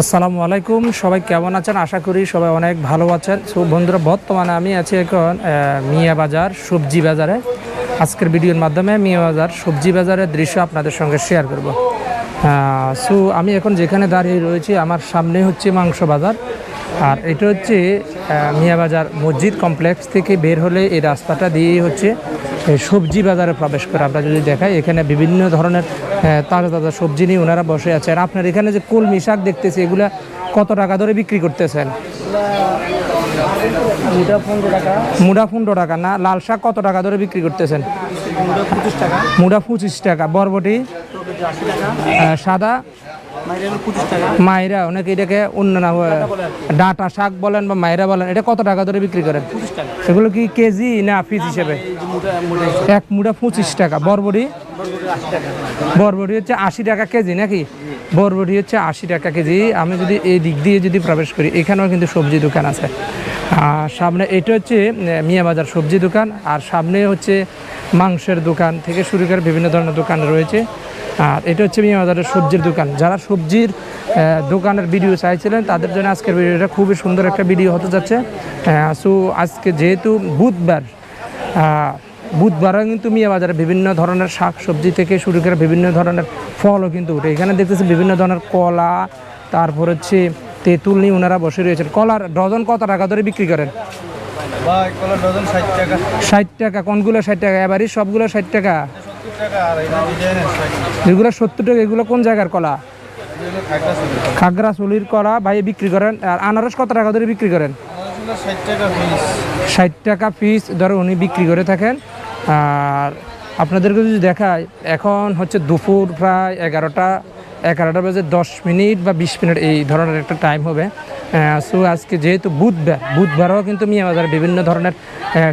আসসালামু আলাইকুম। সবাই কেমন আছেন? আশা করি সবাই অনেক ভালো আছেন। সো বন্ধুরা, বর্তমানে আমি আছি এখন মিয়া বাজার, সবজি বাজারে। আজকের ভিডিওর মাধ্যমে মিয়া বাজার, সবজি বাজারের দৃশ্য আপনাদের সঙ্গে শেয়ার করব। সো আমি এখন যেখানে দাঁড়িয়ে রয়েছি, আমার সামনে হচ্ছে মাংস বাজার। আর এটা হচ্ছে আহ, মিয়া বাজার মসজিদ কমপ্লেক্স থেকে বের হলে এই রাস্তাটা দিয়েই হচ্ছে সবজি বাজারে প্রবেশ করে। আমরা যদি দেখাই এখানে বিভিন্ন ধরনের তাজা তাজা সবজি নিয়ে ওনারা বসে আছে আর আপনার এখানে যে কলমি শাক দেখতেছি এগুলা কত টাকা ধরে বিক্রি করতেছেন? টাকা। মুড়া পনেরো টাকা না লাল শাক কত টাকা ধরে বিক্রি করতেছেন? মুড়া পঁচিশ টাকা। বরবটি? সাদা? পঁচিশ অনেকে এটাকে অন্য না ডাটা শাক বলেন বা মাইরা বলেন, এটা কত টাকা ধরে বিক্রি করেন? এগুলো কি কেজি না ফিস হিসেবে? এক মুড়া পঁচিশ টাকা। বরবটি? বরবটি হচ্ছে আশি টাকা কেজি নাকি? বরবটি হচ্ছে আশি টাকা কেজি। আমি যদি এই দিক দিয়ে যদি প্রবেশ করি, এখানেও কিন্তু সবজি দোকান আছে। আর সামনে এটা হচ্ছে উম, মিয়া বাজার সবজি দোকান আর সামনে হচ্ছে মাংসের দোকান থেকে শুরু করে বিভিন্ন ধরনের দোকান রয়েছে। আর এটা হচ্ছে মিয়া বাজারের সবজির দোকান। যারা সবজির দোকানের ভিডিও চাইছিলেন তাদের জন্য আজকের ভিডিওটা খুবই সুন্দর একটা ভিডিও হতে যাচ্ছে। সো আজকে যেহেতু বুধবার বুধবারও কিন্তু মিয়া বাজারে বিভিন্ন ধরনের শাক সবজি থেকে শুরু করে বিভিন্ন ধরনের ফলও কিন্তু উঠে এখানে দেখতেছি বিভিন্ন ধরনের কলা তারপর হচ্ছে তেঁতুল নিয়ে ওনারা বসে রয়েছেন। কলার ডজন কত টাকা ধরে বিক্রি করেন? ষাট টাকা। কোনগুলো ষাট টাকা? এবারই সবগুলো ষাট টাকা? এগুলো সত্তর টাকা এগুলো কোন জায়গার কলা? এগুলো খাগড়া চুলির কলা ভাই বিক্রি করেন। আর আনারস কত টাকা ধরে বিক্রি করেন? ষাট টাকা পিস ধরো উনি বিক্রি করে থাকেন। আর আপনাদেরকে যদি দেখায় এখন হচ্ছে দুপুর প্রায় এগারোটা। এগারোটা বাজে দশ মিনিট বা বিশ মিনিট এই ধরনের একটা টাইম হবে। সো আজকে যেহেতু বুধবার, বুধবারও কিন্তু মিয়া বাজারে বিভিন্ন ধরনের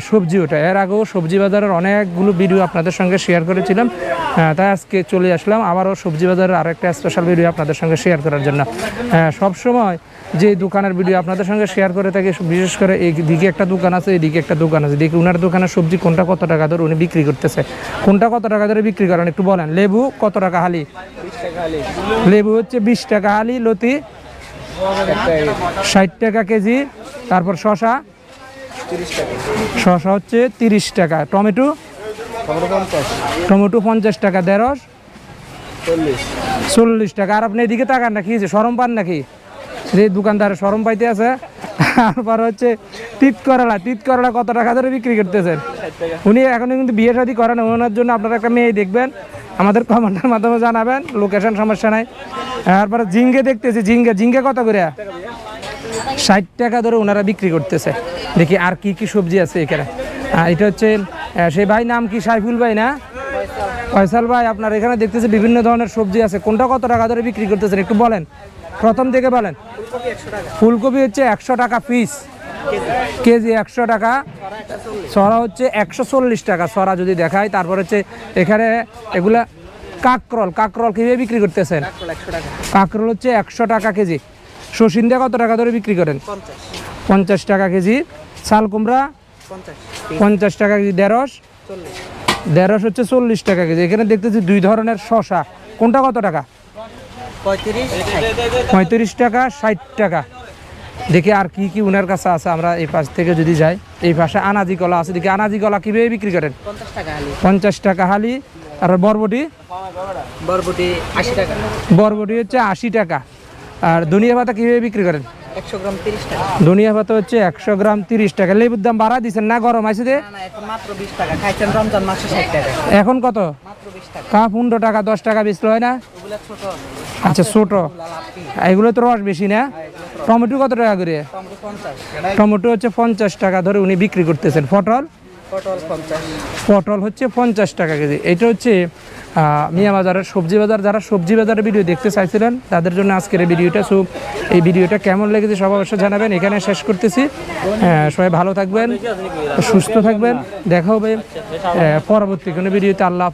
সবজি ওঠে। এর আগেও সবজি বাজারের অনেকগুলো ভিডিও আপনাদের সঙ্গে শেয়ার করেছিলাম। তাই আজকে চলে আসলাম আবারও সবজি বাজারের আরেকটা স্পেশাল ভিডিও আপনাদের সঙ্গে শেয়ার করার জন্য। সব সময় যে দোকানের ভিডিও আপনাদের সঙ্গে শেয়ার করে থাকি, বিশেষ করে এই দিকে একটা দোকান আছে এদিকে একটা দোকান আছে। দেখি ওনার দোকানের সবজি কোনটা কত টাকা ধরে উনি বিক্রি করতেছে। কোনটা কত টাকা ধরে বিক্রি করেন একটু বলেন। লেবু কত টাকা হালি। লেবু হচ্ছে বিশ টাকা হালি, লতি ষাট টাকা কেজি। তারপর শশা শশা হচ্ছে তিরিশ টাকা। টমেটো টমেটো পঞ্চাশ টাকা দেড়শ চল্লিশ টাকা। আর আপনি এদিকে তাকান নাকি যে সরম পান নাকি? যে দোকানদার সরম পাইতে আছে। তারপর হচ্ছে তিত করলা তিত করলা কত টাকা ধরে বিক্রি করতেছেন? উনি এখনও কিন্তু বিয়ে শাদী করেন ওনার জন্য আপনারা একটা মেয়ে দেখবেন। আমাদের কমেন্টের মাধ্যমে জানাবেন লোকেশন সমস্যা নাই। তারপরে জিঙ্গে দেখতেছি জিঙ্গে। জিঙ্গে কত করে? ষাট টাকা ধরে ওনারা বিক্রি করতেছে। দেখি আর কি কি সবজি আছে এখানে। আহ, এটা হচ্ছে সেই ভাই নাম কি? সাইফুল ভাই না? ফয়সাল ভাই আপনার এখানে দেখতেছি বিভিন্ন ধরনের সবজি আছে। কোনটা কত টাকা ধরে বিক্রি করতেছেন একটু বলেন? প্রথম থেকে বলেন। ফুলকপি হচ্ছে একশো টাকা পিস কেজি একশো টাকা সরা হচ্ছে একশো চল্লিশ টাকা সরা যদি দেখায় তারপর হচ্ছে এখানে এগুলা কাকরল কাকরল কীভাবে বিক্রি করতেছেন? কাকরল হচ্ছে একশো টাকা কেজি। শসিন্দা কত টাকা ধরে বিক্রি করেন? পঞ্চাশ টাকা কেজি। শাল কুমড়া? পঞ্চাশ টাকা কেজি। দেড়শ দেড়শ হচ্ছে চল্লিশ টাকা কেজি। এখানে দেখতেছি দুই ধরনের শশা কোনটা কত টাকা? পঁয়ত্রিশ টাকা, ষাট টাকা। দেখি আর কি কি উনার কাছে আছে আমরা এই পাশ থেকে যদি যাই এই পাশে আনাজি কলা আছে দেখি আনাজি কলা কীভাবে বিক্রি করেন? পঞ্চাশ টাকা হালি। আর বরবটি? বরবটি আশি টাকা। বরবটি হচ্ছে আশি টাকা। আর ধনিয়া পাতা কীভাবে বিক্রি করেন? ধনিয়া পাতা হচ্ছে একশো গ্রাম তিরিশ টাকা। লেবুর দাম বাড়া দিচ্ছেন না গরম আছে না এখন বিশ কত? বিশ কা পনেরো টাকা দশ টাকা বেচলো হয় না? আচ্ছা ছোট। এগুলো তো রস বেশি না? টমেটো কত টাকা করে? টমেটো হচ্ছে পঞ্চাশ টাকা ধরে উনি বিক্রি করতেছেন। পটল? পটল হচ্ছে পঞ্চাশ টাকা কেজি। এটা হচ্ছে মিয়া বাজারের সবজি বাজার। যারা সবজি বাজারের ভিডিও দেখতে চাইছিলেন তাদের জন্য আজকের এই ভিডিওটা। সো এই ভিডিওটা কেমন লেগেছে সব অবশ্যই জানাবেন। এখানে শেষ করতেছি। হ্যাঁ, সবাই ভালো থাকবেন সুস্থ থাকবেন। দেখা হবে পরবর্তী কোনো ভিডিওতে। আল্লাহ।